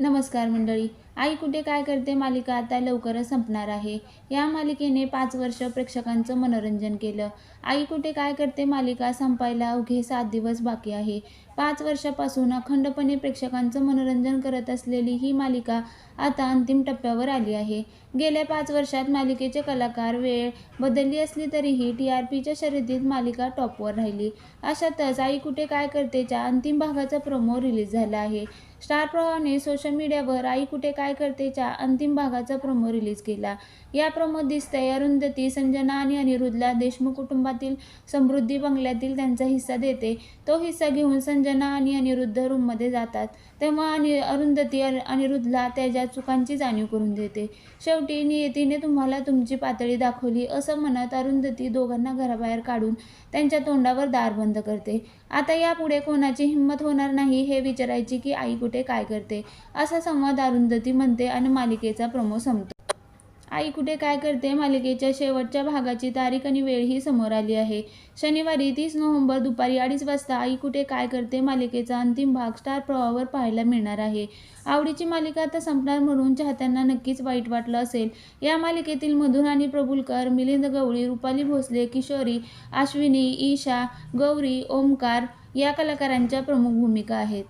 नमस्कार मंडळी. आई कुठे काय करते मालिका आता लवकरच संपणार आहे. या मालिकेने पाच वर्ष प्रेक्षकांचं मनोरंजन केलं. आई कुठे काय करते मालिका संपायला अवघे सात दिवस बाकी आहे. पाच वर्षापासून अखंडपणे प्रेक्षकांचं मनोरंजन करत असलेली ही मालिका आता अंतिम टप्प्यावर आली आहे. गेल्या पाच वर्षात मालिकेचे कलाकार वेळ बदलली असली तरीही टी आर पीच्या शर्यतीत मालिका टॉपवर राहिली. अशातच आई कुठे काय करतेच्या अंतिम भागाचा प्रोमो रिलीज झाला आहे. स्टार प्रवाहने सोशल मीडियावर आई कुठे काय कार्यकर्तेच्या अंतिम भागाचा प्रोमो रिलीज केला. या प्रोमोत दिसतंय अरुंधती संजना आणि अनिरुद्धला देशमुख कुटुंबातील समृद्धी बंगल्यातील त्यांचा हिस्सा देते. तो हिस्सा घेऊन संजना आणि अनिरुद्ध रूममध्ये जातात. तेव्हा अनि अरुंधती अनिरुद्धला त्याच्या चुकांची जाणीव करून देते. शेवटी नियतीने तुम्हाला तुमची पातळी दाखवली असं म्हणत अरुंधती दोघांना घराबाहेर काढून त्यांच्या तोंडावर दार बंद करते. आता यापुढे कोणाची हिंमत होणार नाही हे विचारायची की आई कुठे काय करते? असा संवाद अरुंधती म्हणते आणि मालिकेचा प्रमो संपतो. आई कुठे काय करते? मालिकेच्या शेवटच्या भागाची तारीख आणि वेळ ही समोर आली आहे. शनिवारी तीस नोव्हेंबर दुपारी अडीच वाजता आई कुठे काय करते? मालिकेचा अंतिम भाग स्टार प्रवाहावर पाहायला मिळणार आहे. आवडीची मालिका आता संपणार म्हणून चाहत्यांना नक्कीच वाईट वाटलं असेल. या मालिकेतील मधुर आणि प्रभुलकर मिलिंद गवळी रुपाली भोसले किशोरी अश्विनी ईशा गौरी ओमकार या कलाकारांच्या प्रमुख भूमिका आहेत.